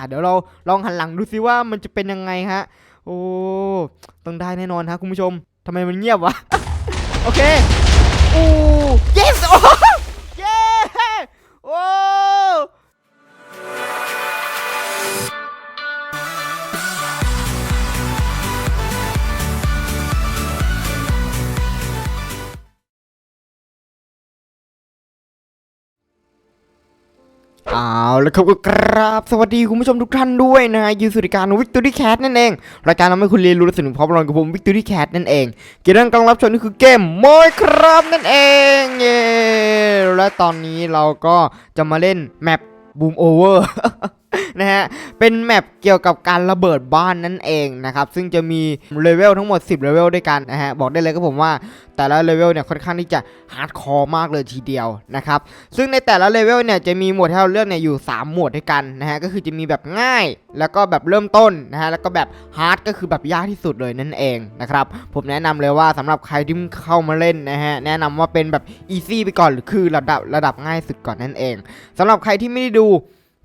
อะเดี๋ยวเราลองหันหลังดูซิว่ามันจะเป็นยังไงฮะ โอ้ต้องได้แน่นอนฮะคุณผู้ชมทำไมมันเงียบวะ โอเค โอ้ yes โอ้ yeah โอ้ เอาแล้วครับก็กราบสวัสดีคุณผู้ชมทุกท่านด้วยนะยูสุริการวิกตอรี่แคทนั่นเอง รายการทำให้คุณเรียนรู้และสนุกพร้อมรอนกับผมวิกตอรี่แคทนั่นเองเกมที่กำลังรับชมนี่คือเกมมอยครับนั่นเองเย้และตอนนี้เราก็จะมาเล่นแมปบูมโอเวอร์ นะฮะ เป็นแมปเกี่ยวกับการระเบิดบ้านนั่นเองนะครับ ซึ่งจะมีเลเวลทั้งหมด 10 เลเวลด้วยกันนะฮะ บอกได้เลยก็ผมว่าแต่ละเลเวลเนี่ยค่อนข้างที่จะฮาร์ดคอร์มากเลยทีเดียวนะครับ ซึ่งในแต่ละเลเวลเนี่ยจะมีหมวดให้เราเลือกเนี่ยอยู่ 3 หมวดด้วยกันนะฮะ ก็คือจะมีแบบง่าย แล้วก็แบบเริ่มต้นนะฮะ แล้วก็แบบฮาร์ดก็คือแบบยากที่สุดเลยนั่นเองนะครับ ผมแนะนำเลยว่าสำหรับใครที่เพิ่งเข้ามาเล่นนะฮะ แนะนำว่าเป็นแบบอีซี่ไปก่อนหรือคือระดับระดับง่ายสุดก่อนนั่นเองสำหรับใครที่ไม่ได้ดู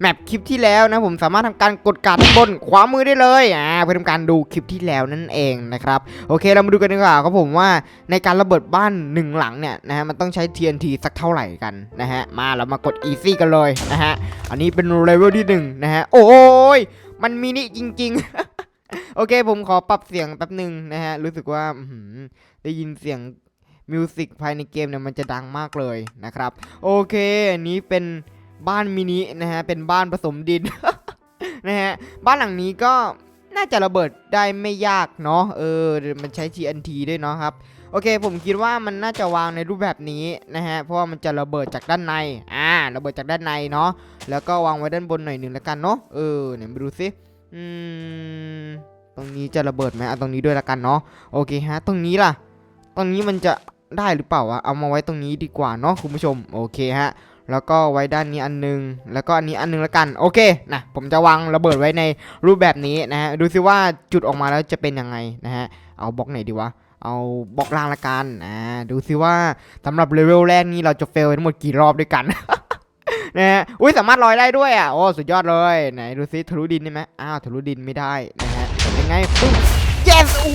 แมปคลิปที่แล้วนะผมสามารถทำการกดการ์ดบนขวามือได้เลยอ่าเพื่อทำการดูคลิปที่แล้วนั่นเองนะครับโอเคเรามาดูกันดีกว่าครับผมว่าในการระเบิดบ้านหนึ่งหลังเนี่ยนะฮะมันต้องใช้ TNT สักเท่าไหร่กันนะฮะมาเรามากด Easy กันเลยนะฮะอันนี้เป็นเลเวลที่หนึ่งนะฮะโอ้ยมันมินิจริง ๆ โอเคผมขอปรับเสียงแป๊บหนึ่งนะฮะรู้สึกว่าได้ยินเสียงมิวสิกภายในเกมเนี่ยมันจะดังมากเลยนะครับโอเคอันนี้เป็น บ้านมินินะฮะเป็นบ้านผสมดินนะฮะบ้านหลังนี้ก็น่าจะระเบิดได้ไม่ยากเนาะเออมันใช้ TNT ด้วยเนาะครับโอเค ผมคิดว่ามันน่าจะวางในรูปแบบนี้นะฮะเพราะว่ามันจะระเบิดจากด้านในอ่าระเบิดจากด้านในเนาะแล้วก็วางไว้ด้านบนหน่อยหนึ่งแล้วกันเนาะเออเนี่ยมาดูสิอืมตรงนี้จะระเบิดไหมเอาตรงนี้ด้วยละกันเนาะโอเคฮะตรงนี้ล่ะ ตรงนี้มันจะได้หรือเปล่าวะเอามาไว้ตรงนี้ดีกว่าเนาะคุณผู้ชมโอเคฮะ แล้วก็ไว้ด้านนี้อันนึง แล้วก็อันนี้อันนึงแล้วกัน โอเคนะผมจะวางระเบิดไว้ในรูปแบบนี้นะฮะดูซิว่าจุดออกมาแล้วจะเป็นยังไงนะฮะเอาบล็อกไหนดีวะเอาบล็อกล่างละกันอ่าดูซิว่าสำหรับเลเวลแรกนี้เราจะเฟลทั้งหมดกี่รอบด้วยกันนะฮะอุ้ยสามารถลอยได้ด้วยอะโอ้สุดยอดเลยไหนดูซิทะลุดินได้ไหมอ้าวทะลุดินไม่ได้นะฮะเป็นยังไงปึ๊บ yes โอ้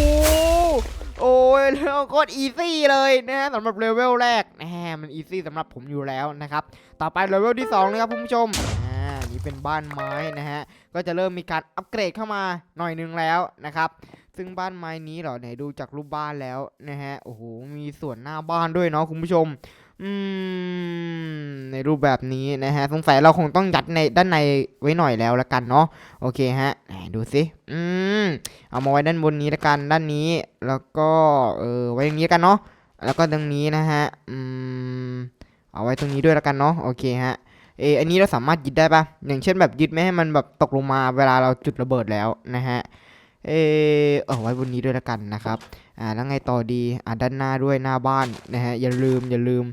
โอ้ยแล้วโคตรอีซี่เลยนะฮะสำหรับเลเวลแรกแหมมันอีซี่สำหรับผมอยู่แล้วนะครับ ต่อไปเลเวลที่2นะครับคุณผู้ชมอ่านี่เป็นบ้านไม้นะฮะก็จะเริ่มมีการอัปเกรดเข้ามาหน่อยนึงแล้วนะครับ ซึ่งบ้านไม้นี้เหรอไหนดูจากรูปบ้านแล้วนะฮะโอ้โหมีส่วนหน้าบ้านด้วยเนาะคุณผู้ชม อืม ในรูปแบบนี้นะฮะ สงสัยเราคงต้องยัดในด้านในไว้หน่อยแล้วละกันเนาะโอเคฮะดูสิอืมเอามาไว้ด้านบนนี้ละกันด้านนี้ แล้วก็เออไว้อย่างนี้กันเนาะแล้วก็ตรงนี้นะฮะอืมเอาไว้ตรงนี้ด้วยละกันเนาะโอเคฮะเอออันนี้เราสามารถยึดได้ปะอย่างเช่นแบบยึดไม่ให้มันแบบตกลงมาเวลาเราจุดระเบิดแล้วนะฮะเออเอาไว้บนนี้ด้วยละกันนะครับ อ่าแล้วไงต่อดีอ่าด้านหน้าด้วยหน้าบ้านนะฮะอย่าลืมอย่าลืม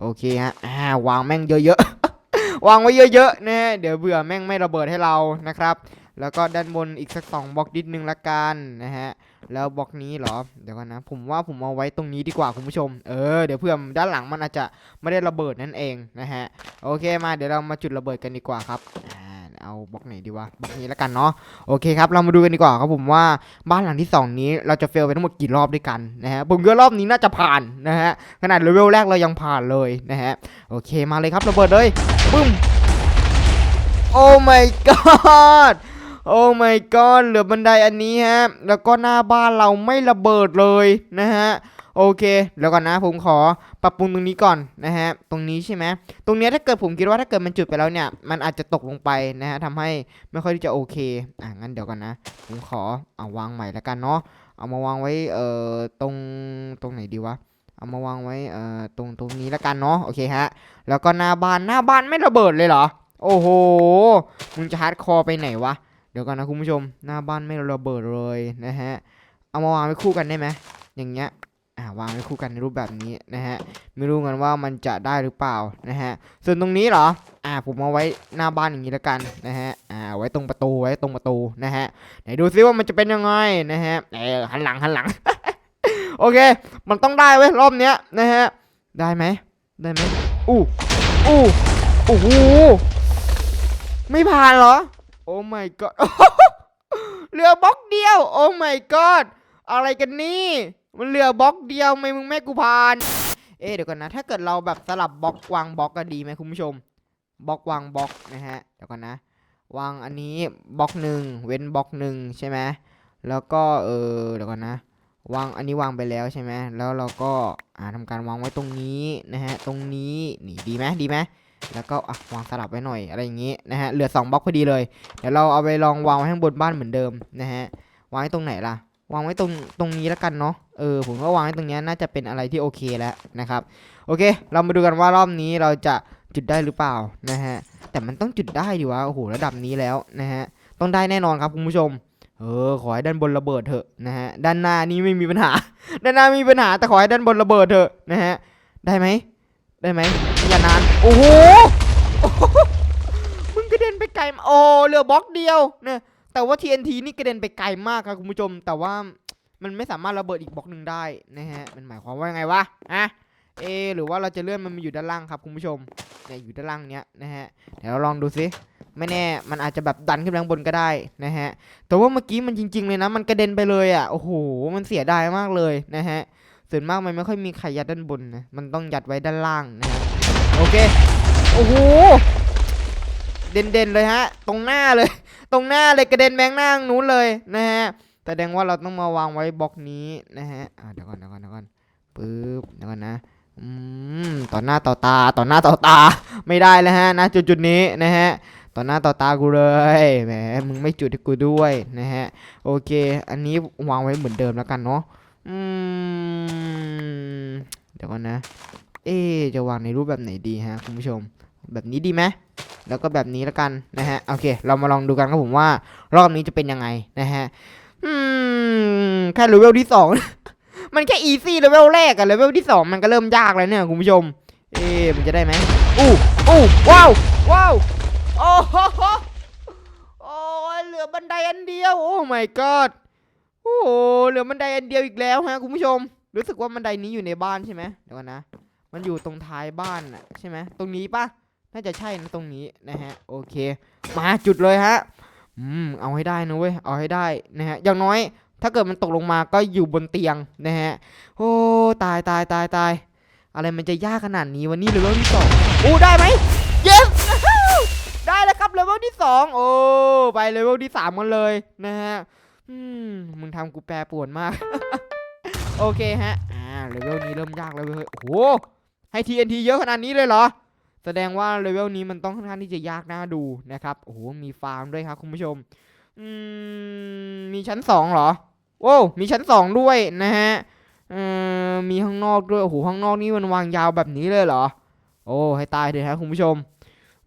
โอเคฮะอ่าวางแม่งเยอะๆ วางไว้เยอะๆนะฮะเดี๋ยวเบื่อแม่งไม่ระเบิดให้เรานะครับ แล้วก็ด้านบนอีกสักสองบล็อกนิดนึงละกันนะฮะแล้วบล็อกนี้เหรอเดี๋ยวก่อนนะ ผมว่าผมเอาไว้ตรงนี้ดีกว่าคุณผู้ชมเออเดี๋ยวเพื่อด้านหลังมันอาจจะไม่ได้ระเบิดนั่นเองนะฮะโอเคมาเดี๋ยวเรามาจุดระเบิดกันดีกว่าครับอ่า เอาบล็อกไหนดีวะบล็อกนี้ละกันเนาะโอเคครับเรามาดูกันดีกว่าครับผมว่าบ้านหลังที่สองนี้เราจะเฟลไปทั้งหมดกี่รอบด้วยกันนะฮะผมคิดว่ารอบนี้น่าจะผ่านนะฮะขนาดเลเวลแรกเรายังผ่านเลยนะฮะโอเคมาเลยครับระเบิดเลยปึ้มโอ้ my god โอ้ my god เหลือบันไดอันนี้ฮะ แล้วก็หน้าบ้านเราไม่ระเบิดเลยนะฮะ โอเคแล้วก่อนนะผมขอปรับปรุงตรงนี้ก่อนนะฮะตรงนี้ใช่ไหมตรงเนี้ยถ้าเกิดผมคิดว่าถ้าเกิดมันจุดไปแล้วเนี่ยมันอาจจะตกลงไปนะฮะทำให้ไม่ค่อยที่จะโอเคอะงั้นเดี๋ยวก่อนนะ ผมขอเอาวางใหม่แล้วกันเนาะเอามาวางไว้เอ่อตรงตรงไหนดีวะเอามาวางไว้เอ่อตรงตรงนี้แล้วกันเนาะโอเคฮะแล้วก็หน้าบ้านหน้าบ้านไม่ระเบิดเลยเหรอโอ้โหมึงจะฮาร์ดคอร์ไปไหนวะเดี๋ยวก่อนนะคุณผู้ชมหน้าบ้านไม่ระเบิดเลยนะฮะเอามาวางไว้คู่กันได้ไหมอย่างเงี้ย อ่าวางไว้คู่กันในรูปแบบนี้นะฮะไม่รู้กันว่ามันจะได้หรือเปล่านะฮะส่วนตรงนี้เหรออ่าผมเอาไว้หน้าบ้านอย่างนี้แล้วกันนะฮะอ่าไว้ตรงประตูไว้ตรงประตูนะฮะไหนดูซิว่ามันจะเป็นยังไงนะฮะเออหันหลังหันหลังโอเค มันต้องได้เว้ยรอบเนี้ยนะฮะได้ไหมได้ไหมอู้อู้โอ้โหไม่ผ่านเหรอโอ้ my god เหลือบล็อกเดียว โอ้ my god อะไรกันนี่ มันเหลือบล็อกเดียวไม่มึงแม่กูพาน เอ๊เดี๋ยวก่อนนะ ถ้าเกิดเราแบบสลับบล็อกวางบล็อกก็ดีไหมคุณผู้ชมบล็อกวางบล็อกนะฮะเดี๋ยวก่อนนะ วางอันนี้บล็อกหนึ่งเว้นบล็อกหนึ่งใช่ไหมแล้วก็เออเดี๋ยวก่อนนะ วางอันนี้วางไปแล้วใช่ไหมแล้วเราก็อ่าทำการวางไว้ตรงนี้นะฮะตรงนี้นี่ดีไหมดีไหมแล้วก็อะวางสลับไว้หน่อยอะไรอย่างงี้นะฮะเหลือสองบล็อกพอดีเลย เดี๋ยวเราเอาไปลองวางไว้ข้างบนบ้านเหมือนเดิมนะฮะวางไว้ตรงไหนล่ะ วางไว้ตรงตรงนี้แล้วกันเนาะ เออผมก็วางไว้ตรงนี้น่าจะเป็นอะไรที่โอเคแล้วนะครับ โอเค เรามาดูกันว่ารอบนี้เราจะจุดได้หรือเปล่านะฮะ แต่มันต้องจุดได้ดิวะ โอ้โหระดับนี้แล้วนะฮะ ต้องได้แน่นอนครับคุณผู้ชม เออขอให้ด้านบนระเบิดเถอะนะฮะ ด้านหน้านี่ไม่มีปัญหา ด้านหน้ามีปัญหาแต่ขอให้ด้านบนระเบิดเถอะนะฮะ ได้ไหม ได้ไหมอย่านาน โอ้โหมึงกระเด็นไปไกล โอ้เหลือบล็อกเดียวเนี่ย แต่ว่า TNT นี่กระเด็นไปไกลมากครับคุณผู้ชม แต่ว่ามันไม่สามารถระเบิดอีกบล็อกหนึ่งได้นะฮะ มันหมายความว่ายังไงวะอะเอหรือว่าเราจะเลื่อนมันมาอยู่ด้านล่างครับคุณผู้ชมเนี่ยอยู่ด้านล่างเนี้ยนะฮะ เดี๋ยวเราลองดูสิไม่แน่ มันอาจจะแบบดันขึ้นไปข้างบนก็ได้นะฮะ แต่ว่าเมื่อกี้มันจริง ๆ เลยนะ มันกระเด็นไปเลยอะ โอ้โห มันเสียดายมากเลยนะฮะ ส่วนมากมันไม่ค่อยมีใครยัดด้านบนนะ มันต้องยัดไว้ด้านล่างนะฮะ โอเค โอ้โห เด่นๆเลยฮะ ตรงหน้าเลย ตรงหน้าเลยกระเด็นแบงหน้าข้างนู้นเลยนะฮะแสดงว่าเราต้องมาวางไว้บล็อกนี้นะฮะเดี๋ยวก่อนเดี๋ยวก่อนเดี๋ยวก่อนปึ๊บเดี๋ยวก่อนนะอืมต่อหน้าต่อตาต่อหน้าต่อตาไม่ได้แล้วฮะนะจุดจุดๆนี้นะฮะต่อหน้าต่อตากูเลยแหมมึงไม่จุดให้กูด้วยนะฮะโอเค อันนี้วางไว้เหมือนเดิมแล้วกันเนาะอืมเดี๋ยวก่อนนะ เอ๊จะวางในรูปแบบไหนดีฮะคุณผู้ชม แบบนี้ดีไหม แล้วก็แบบนี้แล้วกันนะฮะโอเค เรามาลองดูกันครับผมว่า รอบนี้จะเป็นยังไงนะฮะอืมแค่เลเวลที่สอง มันแค่อีซี่เลเวลแรกอะเลเวลที่สองมันก็เริ่มยากแล้วเนี่ยคุณผู้ชม เอ๊มันจะได้ไหมอู้อู้ว้าวว้าวโอ้โหโอ้เหลือบันไดอันเดียวโอ้ my god โอ้เหลือบันไดอันเดียวอีกแล้วฮะคุณผู้ชม รู้สึกว่าบันไดนี้อยู่ในบ้านใช่ไหมเดี๋ยวก่อนนะ มันอยู่ตรงท้ายบ้านน่ะใช่ไหมตรงนี้ปะ น่าจะใช่นะตรงนี้นะฮะโอเค มาจุดเลยฮะอืมเอาให้ได้นะเว้ยเอาให้ได้นะฮะอย่างน้อย ถ้าเกิดมันตกลงมาก็อยู่บนเตียงนะฮะโอ้ตายตายตายตายอะไรมันจะยากขนาดนี้วันนี้เลเวลที่สองโอ้ได้ไหม yes ได้แล้วครับเลเวลที่สองโอ้ไปเลเวลที่สามกันเลยนะฮะอืมมึงทำกูแปรปวนมาก โอเคฮะอ่าเลเวลนี้เริ่มยากแล้วเว้ยโอ้โหให้ TNT เยอะขนาดนี้เลยเหรอ แสดงว่าเลเวลนี้มันต้องค่อนข้างที่จะยากน่าดูนะครับ โอ้โห มีฟาร์มด้วยครับคุณผู้ชม อืม มีชั้นสองเหรอโอ้มีชั้นสองด้วยนะฮะมีข้างนอกด้วย โอ้โห ข้างนอกนี่มันวางยาวแบบนี้เลยเหรอ โอ้ ให้ตายเลยฮะคุณผู้ชม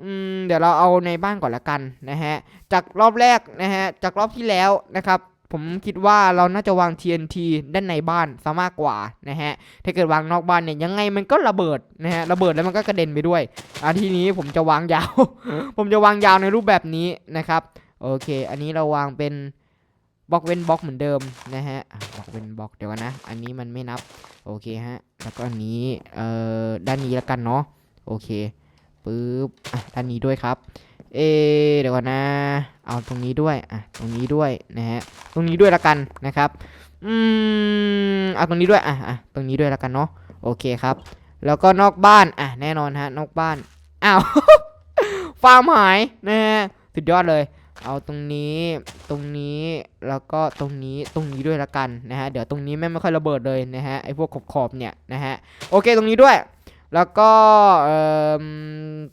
อืมเดี๋ยวเราเอาในบ้านก่อนละกันนะฮะ จากรอบแรกนะฮะ จากรอบที่แล้วนะครับ ผมคิดว่าเราน่าจะวาง TNT ด้านในบ้านซะมากกว่านะฮะ ถ้าเกิดวางนอกบ้านเนี่ยยังไงมันก็ระเบิดนะฮะ ระเบิดแล้วมันก็กระเด็นไปด้วยอะทีนี้ผมจะวางยาว ผมจะวางยาวในรูปแบบนี้นะครับ โอเค อันนี้เราวางเป็นบล็อกเว้นบล็อกเหมือนเดิมนะฮะบล็อกเว้นบล็อกเดี๋ยวก่อนนะ อันนี้มันไม่นับ โอเคฮะ แล้วก็อันนี้ เอ่อ ด้านนี้แล้วกันเนาะ โอเค ปึ๊บอะด้านนี้ด้วยครับ เอเดี๋ยวก่อนนะ เอาตรงนี้ด้วย อะ ตรงนี้ด้วยนะฮะ ตรงนี้ด้วยละกันนะครับ อืม เอาตรงนี้ด้วย อะอะตรงนี้ด้วยละกันเนาะ โอเคครับ แล้วก็นอกบ้าน อะ แน่นอนฮะ นอกบ้าน อ้าว ฟาร์มหายนะฮะ สุดยอดเลย เอาตรงนี้ ตรงนี้ แล้วก็ตรงนี้ ตรงนี้ด้วยละกันนะฮะ เดี๋ยวตรงนี้แม่ไม่ค่อยระเบิดเลยนะฮะ ไอพวกขอบๆเนี่ยนะฮะ โอเค ตรงนี้ด้วย แล้วก็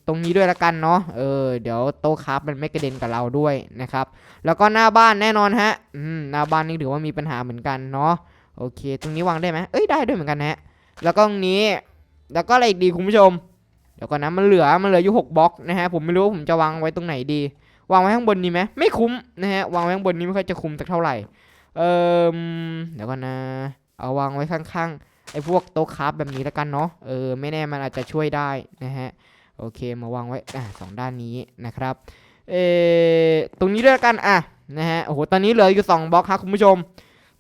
ตรงนี้ด้วยละกันเนาะเออเดี๋ยวโต๊ะครับมันไม่กระเด็นกับเราด้วยนะครับ แล้วก็หน้าบ้านแน่นอนฮะอืมหน้าบ้านนี่ถือว่ามีปัญหาเหมือนกันเนาะโอเค ตรงนี้วางได้ไหมเอ้ยได้ด้วยเหมือนกันฮะแล้วก็ตรงนี้แล้วก็อะไรอีกดีคุณผู้ชมเดี๋ยวก่อนนะมันเหลือมันเหลืออยู่หกบล็อกนะฮะผมไม่รู้ว่าผมจะวางไว้ตรงไหนดี วางไว้ข้างบนดีไหมไม่คุ้มนะฮะวางไว้ข้างบนนี้ไม่ค่อยจะคุ้มสักเท่าไหร่เออเดี๋ยวก่อนนะเอาวางไว้ข้างๆ ไอ้พวกโต๊ะคราฟแบบนี้แล้วกันเนาะเออไม่แน่มันอาจจะช่วยได้นะฮะโอเคมาวางไว้อะสองด้านนี้นะครับเออตรงนี้ด้วยละกันอะนะฮะโอ้โหตอนนี้เหลืออยู่สองบล็อกครับคุณผู้ชม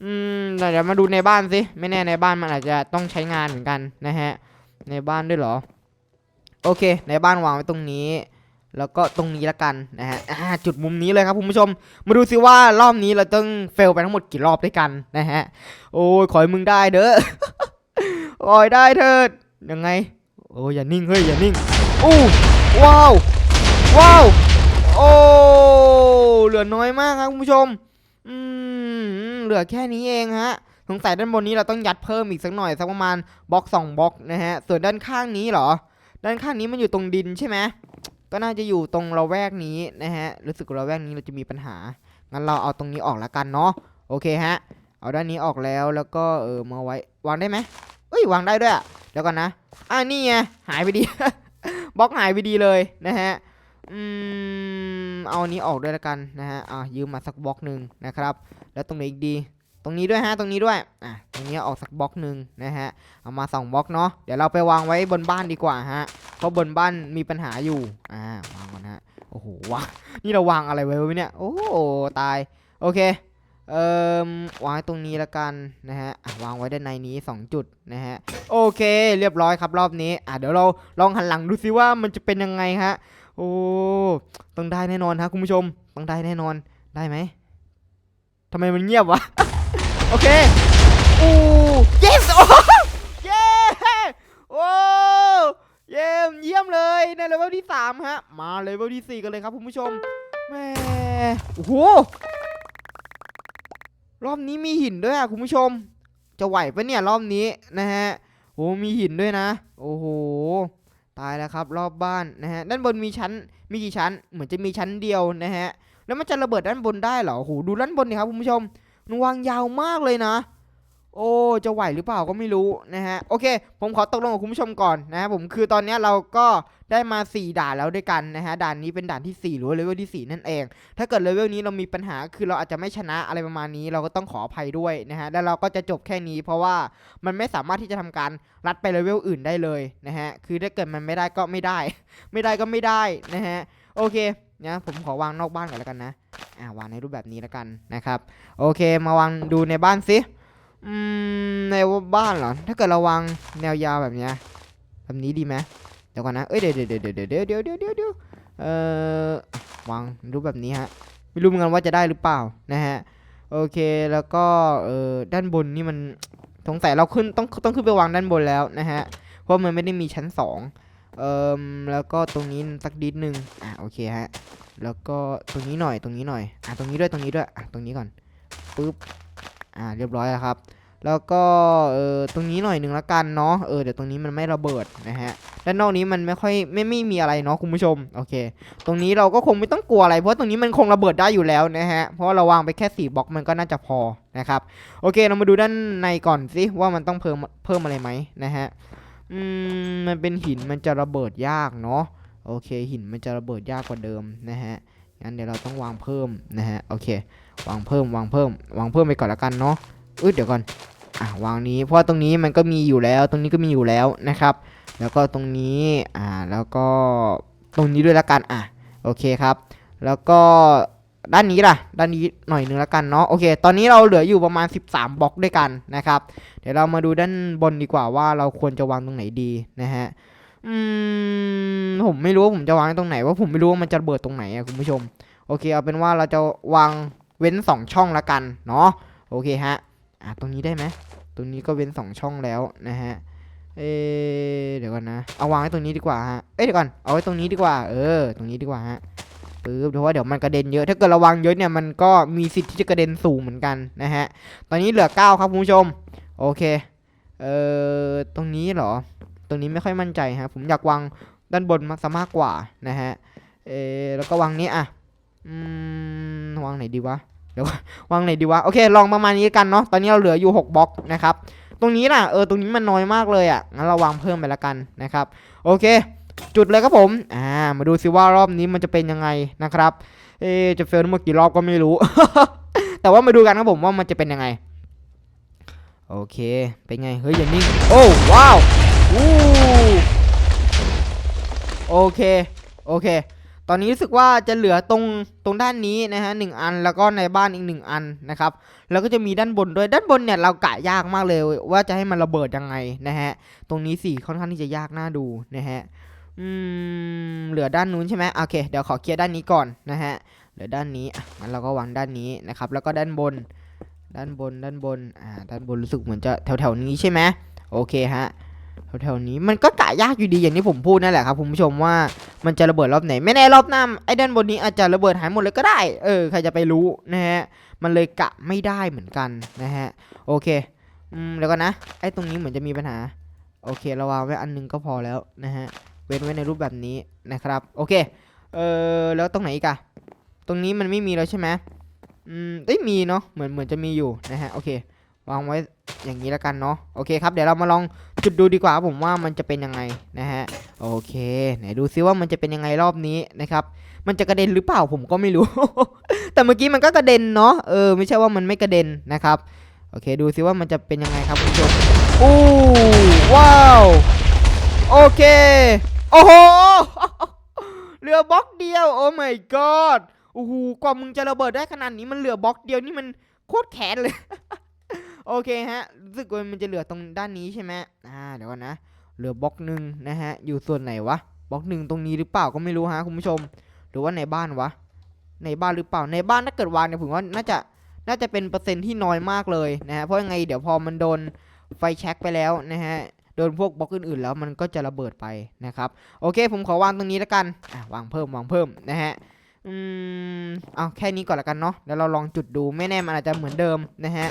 อืมเดี๋ยวมาดูในบ้านสิไม่แน่ในบ้านมันอาจจะต้องใช้งานเหมือนกันนะฮะในบ้านด้วยเหรอโอเค ในบ้านวางไว้ตรงนี้ แล้วก็ตรงนี้ละกันนะฮะจุดมุมนี้เลยครับคุณผู้ชม มาดูสิว่ารอบนี้เราต้องเฟลไปทั้งหมดกี่รอบด้วยกันนะฮะโอ้ยขอให้มึงได้เด้อ ขอให้ได้เถิดยังไง โอ้ยอย่านิ่งเฮ้ยอย่านิ่งอู้ว้าวว้าวโอ้เหลือน้อยมากครับคุณผู้ชม อืมเหลือแค่นี้เองฮะสงสัยด้านบนนี้เราต้องยัดเพิ่มอีกสักหน่อยสักประมาณบล็อกสองบล็อกนะฮะ ส่วนด้านข้างนี้เหรอ ด้านข้างนี้มันอยู่ตรงดินใช่ไหมก็น่าจะอยู่ตรงระแวกนี้นะฮะรู้สึกระแวกนี้เราจะมีปัญหางั้นเราเอาตรงนี้ออกล้วกันเนาะโอเคฮะ เอาด้านนี้ออกแล้วแล้วก็เออมาไว้วางได้ไหม เอ้ยวางได้ด้วยอะเดี๋ยวก่อนนะอ่านี่ไงหายไปดี บล็อกหายไปดีเลยนะฮะอืมเอาอันนี้ออกด้วยแล้วกันนะฮะอ่ายืมมาสักบล็อกหนึ่งนะครับ แล้วตรงไหนอีกดี ตรงนี้ด้วยฮะตรงนี้ด้วยอะตรงนี้ออกสักบล็อกหนึ่งนะฮะเอามาสองบล็อกเนาะเดี๋ยวเราไปวางไว้บนบ้านดีกว่าฮะเพราะบนบ้านมีปัญหาอยู่อ่าวางก่อนฮะโอ้โหวางนี่เราวางอะไรไว้วะเนี่ยโอ้ตายโอเค เอ่มวางไว้ตรงนี้ละกันนะฮะวางไว้ด้านในนี้ 2 จุดนะฮะโอเค เรียบร้อยครับรอบนี้อะเดี๋ยวเราลองหันหลังดูซิว่ามันจะเป็นยังไงฮะโอ้ต้องได้แน่นอนฮะคุณผู้ชมต้องได้แน่นอนได้ไหมทำไมมันเงียบวะโอเคอู้ yes โอ้เย้โอ้เยี่ยมเยี่ยมเลยในเลเวลที่3ฮะมาเลเวลที่ 4 กันเลยครับคุณผู้ชมแม่โอ้โห รอบนี้มีหินด้วยอะคุณผู้ชม จะไหวปะเนี่ยรอบนี้นะฮะโอ้มีหินด้วยนะ โอ้โหตายแล้วครับรอบบ้านนะฮะด้านบนมีชั้นมีกี่ชั้น เหมือนจะมีชั้นเดียวนะฮะแล้วมันจะระเบิดด้านบนได้เหรอโอ้โหดูด้านบนนี่ครับคุณผู้ชมมันวางยาวมากเลยนะ โอ้จะไหวหรือเปล่าก็ไม่รู้นะฮะโอเค ผมขอตกลงกับคุณผู้ชมก่อนนะครับผมคือตอนนี้เราก็ได้มา 4 ด่านแล้วด้วยกันนะฮะด่านนี้เป็นด่านที่ 4 หรือว่าเลเวลที่ 4 นั่นเอง ถ้าเกิดเลเวลนี้เรามีปัญหาคือเราอาจจะไม่ชนะอะไรประมาณนี้ เราก็ต้องขออภัยด้วยนะฮะแล้วเราก็จะจบแค่นี้ เพราะว่ามันไม่สามารถที่จะทำการรัดไปเลเวลอื่นได้เลยนะฮะคือถ้าเกิดมันไม่ได้ก็ไม่ได้ ไม่ได้ก็ไม่ได้นะฮะโอเคนะผมขอวางนอกบ้านก่อนแล้วกันนะอ่าวางในรูปแบบนี้แล้วกันนะครับโอเค มาวางดูในบ้านสิ ในบ้านเหรอ ถ้าเกิดเราวางแนวยาวแบบเนี้ยแบบนี้ดีไหมเดี๋ยวก่อนนะ เอ้ยเดี๋ยวเดี๋ยวเดี๋ยวเดี๋ยวเดี๋ยวเดี๋ยวเดี๋ยวเดี๋ยวเอ่อวางรูปแบบนี้ฮะ ไม่รู้เหมือนกันว่าจะได้หรือเปล่านะฮะ โอเค แล้วก็ เอ่อด้านบนนี่มันสงสัยเราขึ้นต้องต้องขึ้นไปวางด้านบนแล้วนะฮะ เพราะมันไม่ได้มีชั้นสองเอ่อแล้วก็ตรงนี้สักดิดหนึ่งอะโอเคฮะ แล้วก็ตรงนี้หน่อยตรงนี้หน่อย อะตรงนี้ด้วยตรงนี้ด้วย อะตรงนี้ก่อน ปึ๊บ อ่าเรียบร้อยแล้วครับ แล้วก็เออตรงนี้หน่อยหนึ่งละกันเนาะเออเดี๋ยวตรงนี้มันไม่ระเบิดนะฮะด้านนอกนี้มันไม่ค่อยไม่ไม่มีอะไรเนาะคุณผู้ชมโอเค ตรงนี้เราก็คงไม่ต้องกลัวอะไร เพราะตรงนี้มันคงระเบิดได้อยู่แล้วนะฮะเพราะว่าเราวางไปแค่4บล็อกมันก็น่าจะพอนะครับโอเคเรามาดูด้านในก่อนสิว่ามันต้องเพิ่มเพิ่มอะไรไหมนะฮะอืมมันเป็นหินมันจะระเบิดยากเนาะโอเคหินมันจะระเบิดยากกว่าเดิมนะฮะงั้นเดี๋ยวเราต้องวางเพิ่มนะฮะโอเค วางเพิ่มวางเพิ่ม วางเพิ่มไปก่อนละกันเนาะอุ้ยเดี๋ยวก่อนอะวางนี้เพราะว่าตรงนี้มันก็มีอยู่แล้ว ตรงนี้ก็มีอยู่แล้วนะครับ แล้วก็ตรงนี้อ่าแล้วก็ตรงนี้ด้วยละกันอะโอเคครับ แล้วก็ด้านนี้ล่ะ ด้านนี้หน่อยนึงละกันเนาะ โอเค ตอนนี้เราเหลืออยู่ประมาณ 13บล็อกด้วยกันนะครับ เดี๋ยวเรามาดูด้านบนดีกว่าว่าเราควรจะวางตรงไหนดีนะฮะ อืม ผมไม่รู้ว่าผมจะวางตรงไหนว่าผมไม่รู้ว่ามันจะเบิดตรงไหนอะคุณผู้ชม โอเค เอาเป็นว่าเราจะวาง เว้นสองช่องละกันเนาะโอเคฮะอะตรงนี้ได้ไหมตรงนี้ก็เว้นสองช่องแล้วนะฮะเอเดี๋ยวก่อนนะเอาวางไว้ตรงนี้ดีกว่าฮะเอ้ยเดี๋ยวก่อนเอาไว้ตรงนี้ดีกว่าเออ ตรงนี้ดีกว่าฮะปึ๊บเพราะว่าเดี๋ยวมันกระเด็นเยอะ ถ้าเกิดระวังเยอะเนี่ยมันก็มีสิทธิ์ที่จะกระเด็นสูงเหมือนกันนะฮะตอนนี้เหลือเก้าครับคุณผู้ชมโอเคเอ่อตรงนี้เหรอ ตรงนี้ไม่ค่อยมั่นใจฮะผมอยากวางด้านบนมาซะมากกว่านะฮะเออแล้วก็วางนี้อะ อืมวางไหนดีวะเดี๋ยววางไหนดีวะโอเคลองประมาณนี้กันเนาะตอนนี้เราเหลืออยู่6บล็อกนะครับตรงนี้น่ะเออตรงนี้มันน้อยมากเลยอะงั้นเราวางเพิ่มไปละกันนะครับ โอเค จุดเลยครับผมอ่ามาดูซิว่ารอบนี้มันจะเป็นยังไงนะครับ เอจะเฟลทั้งหมกี่รอบก็ไม่รู้ แต่ว่ามาดูกันครับผมว่ามันจะเป็นยังไง โอเค เป็นไงเฮ้ยอย่านิ่งโอ้ว้าวอู้โอเค โอเค ตอนนี้รู้สึกว่าจะเหลือตรงตรงด้านนี้นะฮะหนึ่งอันแล้วก็ในบ้านอีกหนึ่งอันนะครับ แล้วก็จะมีด้านบนด้วยด้านบนเนี่ยเรากะยากมากเลย ว่าจะให้มันระเบิดยังไงนะฮะตรงนี้สี่ค่อนข้างที่จะยากน่าดูนะฮะอืมเหลือด้านนู้นใช่ไหมโอเคเดี๋ยวขอเคลียร์ด้านนี้ก่อนนะฮะเหลือด้านนี้งั้นเราก็วางด้านนี้นะครับแล้วก็ด้านบน ด้านบนด้านบนอ่าด้านบนรู้สึกเหมือนจะแถวแถวๆนี้ใช่ไหมโอเคฮะแถวแถวๆนี้มันก็กะยากอยู่ดีอย่างที่ผมพูดนั่นแหละครับคุณผู้ชมว่า มันจะระเบิดรอบไหน ไม่แน่รอบหน้าไอ้ด้านบนนี้อาจจะระเบิดหายหมดเลยก็ได้ เออ ใครจะไปรู้นะฮะ มันเลยกะไม่ได้เหมือนกันนะฮะ โอเค อืม แล้วก็นะ ไอ้ตรงนี้เหมือนจะมีปัญหา โอเค เราวางไว้อันหนึงก็พอแล้วนะฮะ เว้นไว้ในรูปแบบนี้นะครับ โอเค เออแล้วตรงไหนอีกอะตรงนี้มันไม่มีแล้วใช่ไหมอืมเอ้ยมีเนาะ เหมือนเหมือนจะมีอยู่นะฮะ โอเค วางไว้อย่างนี้แล้วกันเนาะโอเคครับเดี๋ยวเรามาลองจุดดูดีกว่าผมว่ามันจะเป็นยังไงนะฮะโอเคไหนดูซิว่ามันจะเป็นยังไงรอบนี้นะครับ มันจะกระเด็นหรือเปล่าผมก็ไม่รู้ แต่เมื่อกี้มันก็กระเด็นเนาะเออไม่ใช่ว่ามันไม่กระเด็นนะครับโอเคดูซิว่ามันจะเป็นยังไงครับคุณผู้ชมอู้ว้าวโอเคโอ้โหเหลือบล็อกเดียวโอ้ my god โอ้โหกว่ามึงจะระเบิดได้ขนาดนี้มันเหลือบล็อกเดียวนี่มันโคตรแขนเลย โอเคฮะรู้สึกว่ามันจะเหลือตรงด้านนี้ใช่ไหมอ่าเดี๋ยวก่อนนะ เหลือบล็อกหนึ่งนะฮะ อยู่ส่วนไหนวะ บล็อกหนึ่งตรงนี้หรือเปล่าก็ไม่รู้ฮะคุณผู้ชม หรือว่าในบ้านวะ ในบ้านหรือเปล่า ในบ้านถ้าเกิดวางเนี่ยผมว่าน่าจะ น่าจะเป็นเปอร์เซ็นต์ที่น้อยมากเลยนะฮะ เพราะยังไงเดี๋ยวพอมันโดนไฟแช็กไปแล้วนะฮะ โดนพวกบล็อกอื่นๆแล้วมันก็จะระเบิดไปนะครับ โอเค ผมขอวางตรงนี้แล้วกัน อะวางเพิ่มวางเพิ่มนะฮะ อืม เอาแค่นี้ก่อนละกันเนาะแล้วเราลองจุดดู ไม่แน่มันอาจจะเหมือนเดิมนะฮะ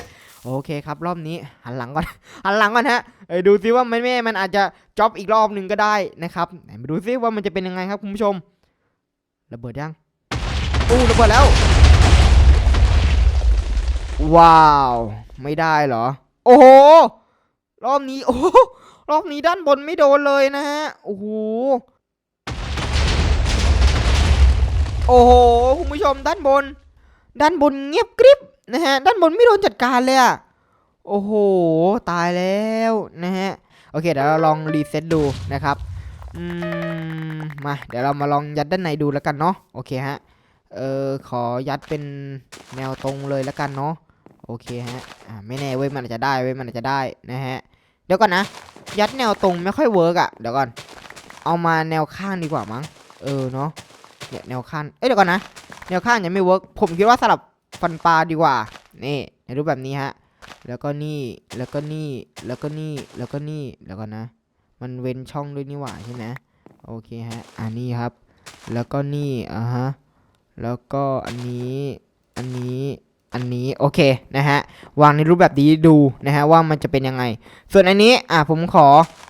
โอเคครับรอบนี้หันหลังก่อน หันหลังก่อนฮะเอ้ดูซิว่ามันไม่มันอาจจะจ็อบอีกรอบหนึ่งก็ได้นะครับไหนมาดูซิว่ามันจะเป็นยังไงครับคุณผู้ชม ระเบิดยังอู้ระเบิดแล้ว ว้าว ไม่ได้เหรอ โอ้โหรอบนี้โอ้รอบนี้ด้านบนไม่โดนเลยนะฮะโอ้โหโอ้โหคุณผู้ชมด้านบน ด้านบนเงียบกริบ นะฮะด้านบนไม่โดนจัดการเลยอะโอ้โห ตายแล้วนะฮะโอเคเดี๋ยวเราลองรีเซ็ตดูนะครับอืมมาเดี๋ยวเรามาลองยัดด้านในดูแล้วกันเนาะโอเคฮะเออขอยัดเป็นแนวตรงเลยแล้วกันเนาะโอเคฮะอ่าไม่แน่เว้ยมันอาจจะได้เว้ยมันอาจจะได้นะฮะเดี๋ยวก่อนนะ ยัดแนวตรงไม่ค่อยเวิร์กอะเดี๋ยวก่อนเอามาแนวข้างดีกว่ามั้งเออเนาะเนี่ยแนวข้างเอ้ยเดี๋ยวก่อนนะแนวข้างยังไม่เวิร์กผมคิดว่าสลับ ฟันปลาดีกว่า นี่ในรูปแบบนี้ฮะ แล้วก็นี่ แล้วก็นี่ แล้วก็นี่ แล้วก็นี่ แล้วก็นะ มันเว้นช่องด้วยนี่หว่าใช่ไหมโอเคฮะ อันนี้ครับ แล้วก็นี่ อะฮะ แล้วก็อันนี้ อันนี้ อันนี้โอเคนะฮะวางในรูปแบบนี้ดูนะฮะว่ามันจะเป็นยังไง ส่วนอันนี้อะผมขอ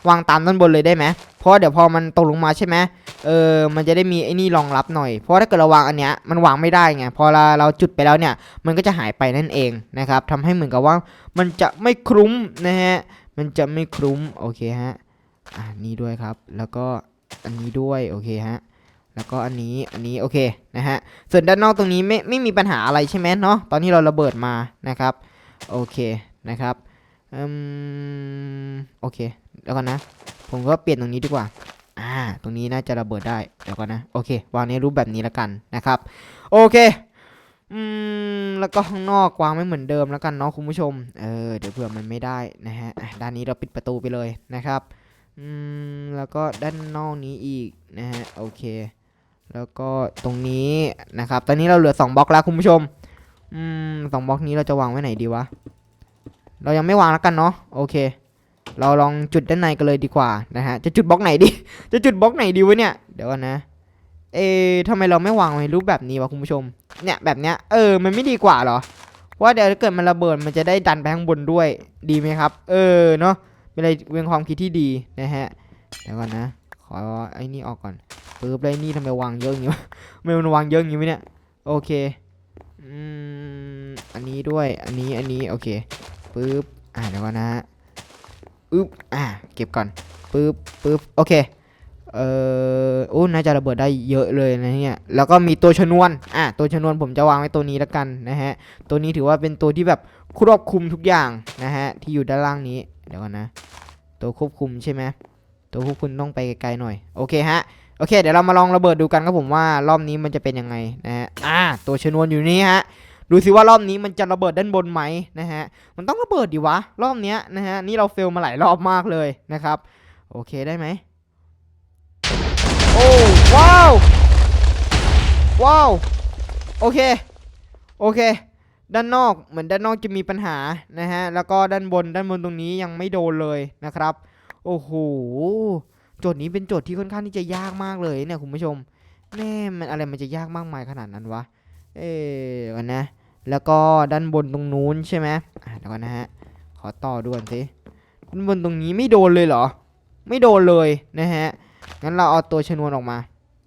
วางตามด้านบนเลยได้ไหมเพราะเดี๋ยวพอมันตกลงมาใช่ไหมเออมันจะได้มีไอ้นี่รองรับหน่อย เพราะถ้าเกิดเราวางอันเนี้ยมันวางไม่ได้ไงพอเราเราจุดไปแล้วเนี่ยมันก็จะหายไปนั่นเองนะครับทำให้เหมือนกับว่ามันจะไม่คลุ้มนะฮะมันจะไม่คลุ้มโอเคฮะอ่านี้ด้วยครับ แล้วก็อันนี้ด้วยโอเคฮะ แล้วก็อันนี้อันนี้โอเคนะฮะส่วนด้านนอกตรงนี้ไม่ไม่มีปัญหาอะไรใช่ไหมเนาะตอนที่เราระเบิดมานะครับโอเคนะครับอืมโอเคแล้วก่อนนะ ผมก็เปลี่ยนตรงนี้ดีกว่าอ่าตรงนี้น่าจะระเบิดได้เดี๋ยวก่อนนะโอเควางในรูปแบบนี้แล้วกันนะครับโอเคอืมแล้วก็ข้างนอกวางไม่เหมือนเดิมแล้วกันเนาะคุณผู้ชมเออเดี๋ยวเผื่อมันไม่ได้นะฮะอะด้านนี้เราปิดประตูไปเลยนะครับอืมแล้วก็ด้านนอกนี้อีกนะฮะโอเค แล้วก็ตรงนี้นะครับ ตอนนี้เราเหลือ 2บล็อกแล้วคุณผู้ชม อืมสองบล็อกนี้เราจะวางไว้ไหนดีวะ เรายังไม่วางแล้วกันเนาะ โอเค เราลองจุดด้านในกันเลยดีกว่านะฮะ จะจุดบล็อกไหนดี จะจุดบล็อกไหนดีวะเนี่ย เดี๋ยวก่อนนะ เอะทำไมเราไม่วางในรูปแบบนี้วะคุณผู้ชม เนี่ยแบบเนี้ย เออ มันไม่ดีกว่าเหรอ ว่าเดี๋ยวถ้าเกิดมันระเบิดมันจะได้ดันไปข้างบนด้วย ดีไหมครับ เออ เนาะ เป็นอะไรเป็นความคิดที่ดีนะฮะ เดี๋ยวก่อนนะ ขอไอ้นี่ออกก่อน ปึ๊บแล้วไอ้นี่ทำไมวางเยอะอย่างงี้วะไม่มันวางเยอะอย่างงี้วะเนี่ย โอเค อืม อันนี้ด้วย อันนี้ อันนี้ โอเคปึ๊บ อ่าเดี๋ยวก่อนนะฮะอึ๊บ อ่า เก็บก่อนปึ๊บปึ๊บ โอเค เอ่อโอ้น่าจะระเบิดได้เยอะเลยนะเนี่ย แล้วก็มีตัวชนวน อะตัวชนวนผมจะวางไว้ตัวนี้แล้วกันนะฮะ ตัวนี้ถือว่าเป็นตัวที่แบบครอบคุมทุกอย่างนะฮะ ที่อยู่ด้านล่างนี้ เดี๋ยวก่อนนะ ตัวควบคุมใช่ไหมตัวควบคุมต้องไปไกลๆหน่อย โอเคฮะ โอเค เดี๋ยวเรามาลองระเบิดดูกันครับผมว่ารอบนี้มันจะเป็นยังไงนะฮะอ่าตัวชนวนอยู่นี่ฮะดูสิว่ารอบนี้มันจะระเบิดด้านบนไหมนะฮะมันต้องระเบิดดิวะ รอบเนี้ยนะฮะนี่เราเฟลมาหลายรอบมากเลยนะครับ โอเคได้ไหมโอ้ว้าวว้าวโอเคโอเค ด้านนอกเหมือนด้านนอกจะมีปัญหานะฮะแล้วก็ด้านบนด้านบนตรงนี้ยังไม่โดนเลยนะครับ โอ้โห โจทย์นี้เป็นโจทย์ที่ค่อนข้างที่จะยากมากเลยเนี่ยคุณผู้ชมแม่มันอะไรมันจะยากมากมายขนาดนั้นวะ เอ๊กันนะ แล้วก็ด้านบนตรงนู้นใช่ไหมอะเดี๋ยวกันนะฮะ ขอต่อด่วนสิด้านบนตรงนี้ไม่โดนเลยเหรอ ไม่โดนเลยนะฮะ งั้นเราเอาตัวชนวนออกมา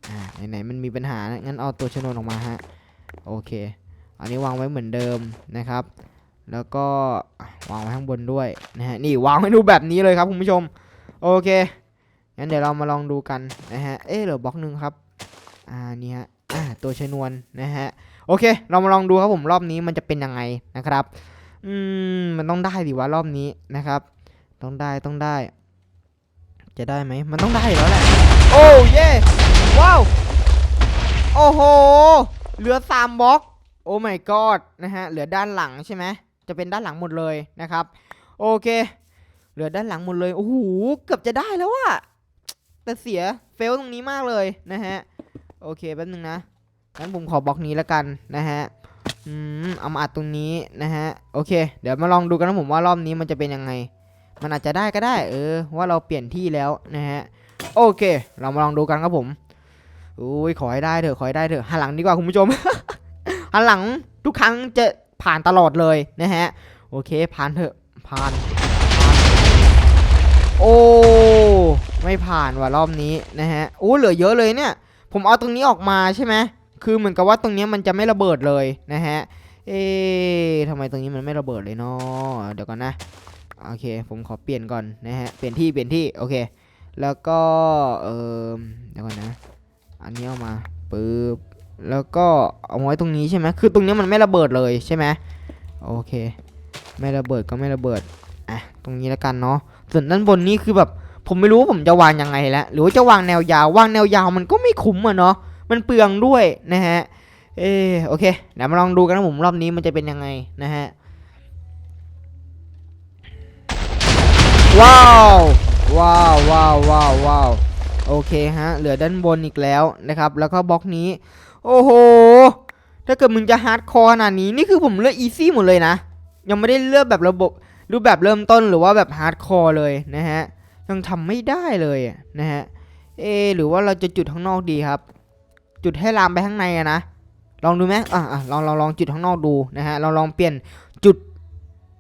อ่าไหนๆมันมีปัญหานะงั้นเอาตัวชนวนออกมาฮะ โอเค อันนี้วางไว้เหมือนเดิมนะครับ แล้วก็วางไว้ข้างบนด้วยนะฮะ นี่วางไว้ดูแบบนี้เลยครับคุณผู้ชม โอเค งั้นเดี๋ยวเรามาลองดูกันนะฮะ เอ๊ะเหลือบล็อกหนึ่งครับ อ่านี่ฮะอ่าตัวชนวนนะฮะ โอเค เรามาลองดูครับผมรอบนี้มันจะเป็นยังไงนะครับ อืม มันต้องได้ดิวะรอบนี้นะครับ ต้องได้ต้องได้ จะได้ไหม มันต้องได้แล้วแหละ โอ้เย่ว้าว โอ้โห เหลือสามบล็อก โอ้ my god นะฮะ เหลือด้านหลังใช่ไหม จะเป็นด้านหลังหมดเลยนะครับ โอเค เหลือด้านหลังหมดเลย โอ้โห เกือบจะได้แล้วอะ แต่เสียเฟลตรงนี้มากเลยนะฮะ โอเคแป๊บนึงนะ งั้นผมขอบล็อกนี้แล้วกันนะฮะ อืม เอามาอัดตรงนี้นะฮะ โอเค เดี๋ยวมาลองดูกันนะผมว่ารอบนี้มันจะเป็นยังไง มันอาจจะได้ก็ได้ เออ ว่าเราเปลี่ยนที่แล้วนะฮะ โอเค เรามาลองดูกันครับผมอุ้ยขอให้ได้เถอะ ขอให้ได้เถอะ หันหลังดีกว่าคุณผู้ชม หันหลังทุกครั้งจะผ่านตลอดเลยนะฮะ โอเค ผ่านเถอะ ผ่านผ่าน โอ้ไม่ผ่านว่ะรอบนี้นะฮะโอ้เหลือเยอะเลยเนี่ย ผมเอาตรงนี้ออกมาใช่ไหมคือเหมือนกับว่าตรงนี้มันจะไม่ระเบิดเลยนะฮะเอ๊ะทำไมตรงนี้มันไม่ระเบิดเลยเนาะเดี๋ยวก่อนนะโอเค ผมขอเปลี่ยนก่อนนะฮะเปลี่ยนที่เปลี่ยนที่โอเค แล้วก็เออเดี๋ยวก่อนนะ อันนี้เอามาปึ๊บแล้วก็เอาไว้ตรงนี้ใช่ไหมคือตรงนี้มันไม่ระเบิดเลยใช่ไหมโอเค ไม่ระเบิดก็ไม่ระเบิดอะตรงนี้แล้วกันเนาะ ส่วนด้านบนนี้คือแบบผมไม่รู้ผมจะวางยังไงแล้วหรือว่าจะวางแนวยาว วางแนวยาวมันก็ไม่คุ้มอะเนาะมันเปลืองด้วยนะฮะเออโอเคเดี๋ยวมาลองดูกันนะผมรอบนี้มันจะเป็นยังไงนะฮะว้าวว้าวว้าวว้าวว้าวโอเคฮะเหลือด้านบนอีกแล้วนะครับ แล้วก็บล็อกนี้ โอ้โหถ้าเกิดมึงจะฮาร์ดคอร์ขนาดนี้นี่คือผมเลือกอีซี่หมดเลยนะยังไม่ได้เลือกแบบระบบ รูปแบบเริ่มต้นหรือว่าแบบฮาร์ดคอร์เลยนะฮะยังทำไม่ได้เลยนะฮะเอหรือว่าเราจะจุดข้างนอกดีครับ จุดให้ลามไปข้างในอะนะลองดูไหมอะอะลองลองลองจุดข้างนอกดูนะฮะเราลองเปลี่ยนจุด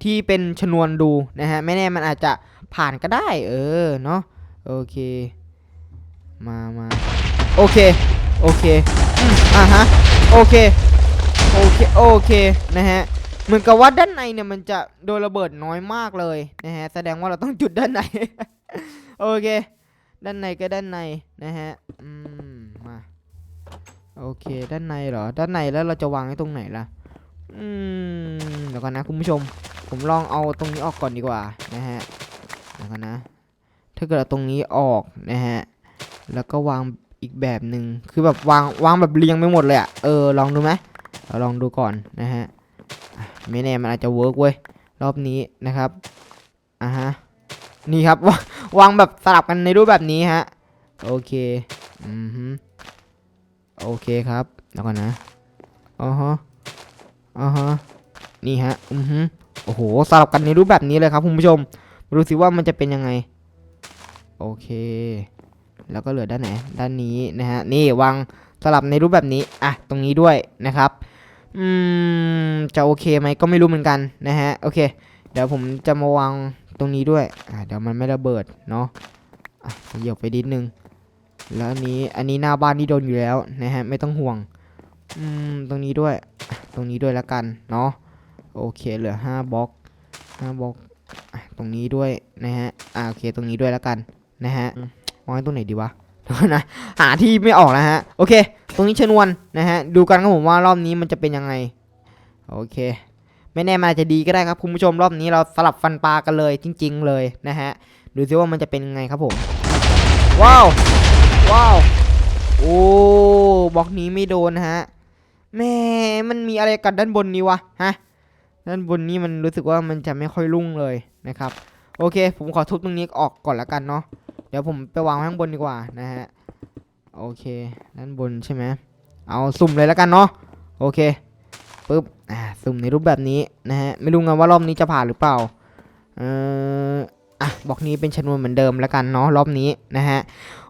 ที่เป็นชนวนดูนะฮะไม่แน่มันอาจจะผ่านก็ได้ เออเนาะโอเค มามาโอเคโอเคอะฮะโอเคโอเคโอเคนะฮะ เหมือนกับว่าด้านในเนี่ยมันจะโดนระเบิดน้อยมากเลยนะฮะแสดงว่าเราต้องจุดด้านใน โอเค ด้านในก็ด้านในนะฮะอืมมาโอเค ด้านในเหรอ ด้านในแล้วเราจะวางไว้ตรงไหนล่ะอืมเดี๋ยวก่อนนะคุณผู้ชม ผมลองเอาตรงนี้ออกก่อนดีกว่านะฮะเดี๋ยวก่อนนะ ถ้าเกิดเอาตรงนี้ออกนะฮะแล้วก็วางอีกแบบหนึ่งคือแบบวางวางแบบเรียงไปหมดเลยอะเออลองดูไหมเราลองดูก่อนนะฮะอะ ไม่แน่มันอาจจะเวิร์กเว้ยรอบนี้นะครับอะฮะนี่ครับวางแบบสลับกันในรูปแบบนี้ฮะโอเคอืมฮึโอเคครับแล้วก่อนนะอ๋อฮะอ๋อฮะนี่ฮะอือฮึโอ้โหสลับกันในรูปแบบนี้เลยครับคุณผู้ชมมาดูสิว่ามันจะเป็นยังไง โอเค แล้วก็เหลือด้านไหน ด้านนี้นะฮะ นี่วางสลับในรูปแบบนี้ อะ ตรงนี้ด้วยนะครับ อืมจะโอเคไหมก็ไม่รู้เหมือนกันนะฮะโอเค เดี๋ยวผมจะมาวางตรงนี้ด้วยอะเดี๋ยวมันไม่ระเบิดเนาะอะเหยียบไปนิดนึงแล้วอันนี้อันนี้หน้าบ้านนี่โดนอยู่แล้วนะฮะไม่ต้องห่วงอืมตรงนี้ด้วยอะตรงนี้ด้วยแล้วกันเนาะโอเคเหลือ5บล็อก5บล็อกอะตรงนี้ด้วยนะฮะอ่าโอเคตรงนี้ด้วยแล้วกันนะฮะอืมวางไว้ตรงไหนดีวะเดี๋ยวก่อ นะหาที่ไม่ออกแล้วฮะโอเค ตรงนี้ชนวนนะฮะดูกันครับผมว่ารอบนี้มันจะเป็นยังไงโอเค ไม่แน่มาจจะดีก็ได้ครับคุณผู้ชมรอบนี้เราสลับฟันปลากันเลยจริง ๆ เลยนะฮะดูซิว่ามันจะเป็นยังไงครับผมว้าวว้าวโอ้บล็อกนี้ไม่โดนฮะแม่มันมีอะไรกันด้านบนนี้วะฮะด้านบนนี้มันรู้สึกว่ามันจะไม่ค่อยรุ่งเลยนะครับ โอเค ผมขอทุบตรงนี้ออกก่อนละกันเนาะ เดี๋ยวผมไปวางไว้ข้างบนดีกว่านะฮะ โอเค ด้านบนใช่ไหมเอาสุ่มเลยแล้วกันเนาะ โอเคปึ๊บ อ่า สุ่มในรูปแบบนี้นะฮะ ไม่รู้ไงว่ารอบนี้จะผ่านหรือเปล่า เอออะบล็อกนี้เป็นชนวนเหมือนเดิมแล้วกันเนาะรอบนี้นะฮะ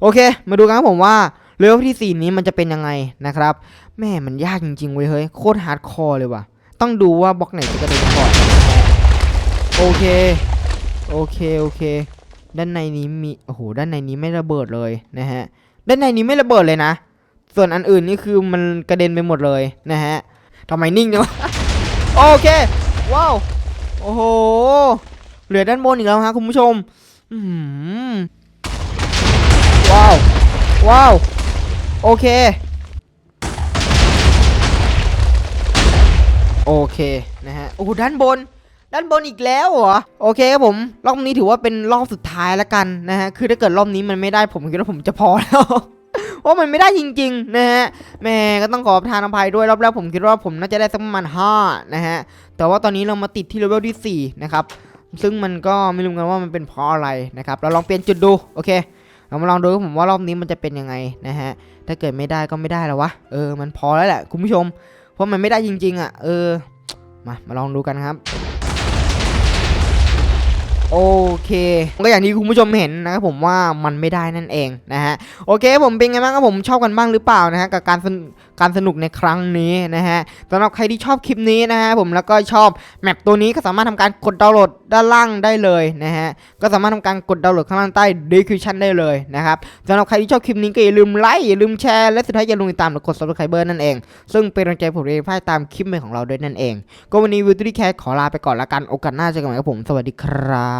โอเค มาดูกันครับผมว่าเลเวลที่ 4 นี้มันจะเป็นยังไงนะครับ แม่มันยากจริงๆเว้ยเฮ้ย โคตรฮาร์ดคอร์เลยว่ะ ต้องดูว่าบล็อกไหนจะกระเด็นก่อน โอเค โอเค โอเค ด้านในนี้มีโอ้โหด้านในนี้ไม่ระเบิดเลยนะฮะด้านในนี้ไม่ระเบิดเลยนะ ส่วนอันอื่นนี่คือมันกระเด็นไปหมดเลยนะฮะทำไมนิ่งเนี่ยวะโอเคว้าวโอ้โหเหลือด้านบนอีกแล้วฮะคุณผู้ชมอือหือว้าวว้าวโอเคโอเคนะฮะโอ้ด้านบน ด้านบนอีกแล้วเหรอโอเคครับผมรอบนี้ถือว่าเป็นรอบสุดท้ายแล้วกันนะฮะคือถ้าเกิดรอบนี้มันไม่ได้ผมคิดว่าผมจะพอแล้วเพราะมันไม่ได้จริงๆนะฮะแม่ก็ต้องขอประทานอภัยด้วยรอบแรกผมคิดว่าผมน่าจะได้สักประมาณ5นะฮะแต่ว่าตอนนี้เรามาติดที่เลเวลที่4นะครับซึ่งมันก็ไม่รู้กันว่ามันเป็นเพราะอะไรนะครับเราลองเปลี่ยนจุดดูโอเคเรามาลองดูผมว่ารอบนี้มันจะเป็นยังไงนะฮะถ้าเกิดไม่ได้ก็ไม่ได้แล้ววะเออมันพอแล้วแหละคุณผู้ชม เพราะมันไม่ได้จริงๆอะเออมามาลองดูกันครับ โอเคก็อย่างที่คุณผู้ชมเห็นนะครับผมว่ามันไม่ได้นั่นเองนะฮะโอเคผมเป็นไงบ้างครับผมชอบกันบ้างหรือเปล่านะฮะกับการสนการสนุกในครั้งนี้นะฮะสำหรับใครที่ชอบคลิปนี้นะฮะผมแล้วก็ชอบแมปตัวนี้ก็สามารถทำการกดดาวน์โหลดด้านล่างได้เลยนะฮะก็สามารถทำการกดดาวน์โหลดข้างล่างใต้ description ได้เลยนะครับสำหรับใครที่ชอบคลิปนี้ก็อย่าลืมไลค์อย่าลืมแชร์และสุดท้ายอย่าลืมติดตามและกด subscribe นั่นเอง ซึ่งเป็นกำลังใจผมเองพายตามคลิปใหม่ของเราด้วยนั่นเอง ก็วันนี้วิวตี้แคสขอลาไปก่อนละกันโอกาสหน้าเจอกันใหม่ครับผมสวัสดีครับ